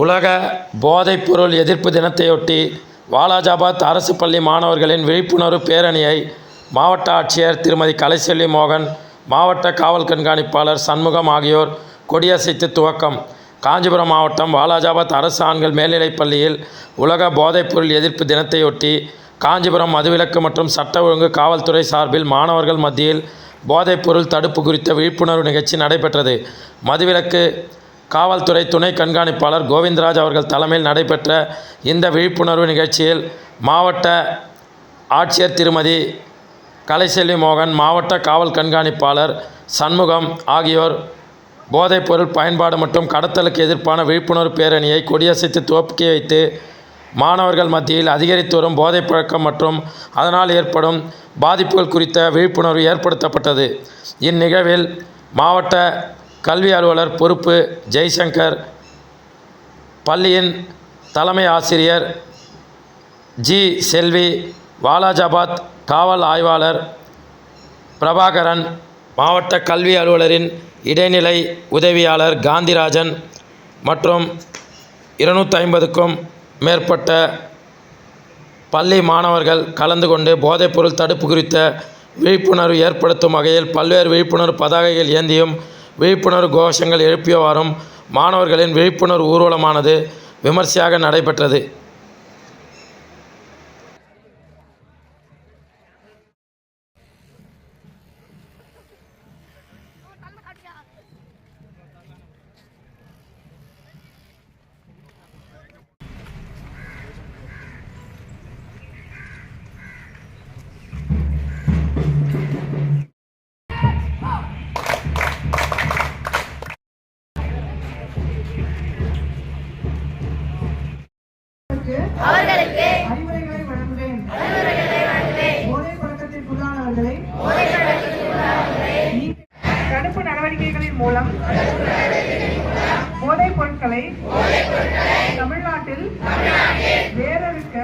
உலக போதைப்பொருள் எதிர்ப்பு தினத்தையொட்டி வாலாஜாபாத் அரசு பள்ளி மாணவர்களின் விழிப்புணர்வு பேரணியை மாவட்ட ஆட்சியர் திருமதி கலைசெல்வி மோகன் மாவட்ட காவல் கண்காணிப்பாளர் சண்முகம் ஆகியோர் கொடியசைத்து துவக்கம். காஞ்சிபுரம் மாவட்டம் வாலாஜாபாத் அரசு ஆண்கள் மேல்நிலைப் பள்ளியில் உலக போதைப்பொருள் எதிர்ப்பு தினத்தையொட்டி காஞ்சிபுரம் மதுவிலக்கு மற்றும் சட்ட ஒழுங்கு காவல்துறை சார்பில் மாணவர்கள் மத்தியில் போதைப்பொருள் தடுப்பு குறித்த விழிப்புணர்வு நிகழ்ச்சி நடைபெற்றது. மதுவிலக்கு காவல்துறை துணை கண்காணிப்பாளர் கோவிந்தராஜ் அவர்கள் தலைமையில் நடைபெற்ற இந்த விழிப்புணர்வு நிகழ்ச்சியில் மாவட்ட ஆட்சியர் திருமதி கலைசெல்வி மோகன் மாவட்ட காவல் கண்காணிப்பாளர் சண்முகம் ஆகியோர் போதைப்பொருள் பயன்பாடு மற்றும் கடத்தலுக்கு எதிர்ப்பான விழிப்புணர்வு பேரணியை கொடியசைத்து துவக்கி வைத்து மாணவர்கள் மத்தியில் அதிகரித்து வரும் போதைப் பழக்கம் மற்றும் அதனால் ஏற்படும் பாதிப்புகள் குறித்த விழிப்புணர்வு ஏற்படுத்தப்பட்டது. இந்நிகழ்வில் மாவட்ட கல்வி அலுவலர் பொறுப்பு ஜெய்சங்கர் பள்ளியின் தலைமை ஆசிரியர் ஜி செல்வி வாலாஜாபாத் காவல் ஆய்வாளர் பிரபாகரன் மாவட்ட கல்வி அலுவலரின் இடைநிலை உதவியாளர் காந்திராஜன் மற்றும் இருநூற்றி ஐம்பதுக்கும் மேற்பட்ட பள்ளி மாணவர்கள் கலந்து கொண்டு போதைப்பொருள் தடுப்பு குறித்த விழிப்புணர்வு ஏற்படுத்தும் வகையில் பல்வேறு விழிப்புணர்வு பதாகைகள் ஏந்தியும் விழிப்புணர்வு கோஷங்கள் எழுப்பியவாறும் மாணவர்களின் விழிப்புணர்வு ஊர்வலமானது விமர்சையாக நடைபெற்றது. அவர்களுக்கு அறிவுரைகளை வழங்குவேன். போதை பழக்கத்திற்குள்ளானவர்களை தடுப்பு நடவடிக்கைகளின் மூலம் போதைப் பொருட்களை தமிழ்நாட்டில் வேறறுக்க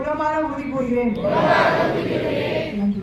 உளமாற உறுதி கூறுகிறேன் நன்றி.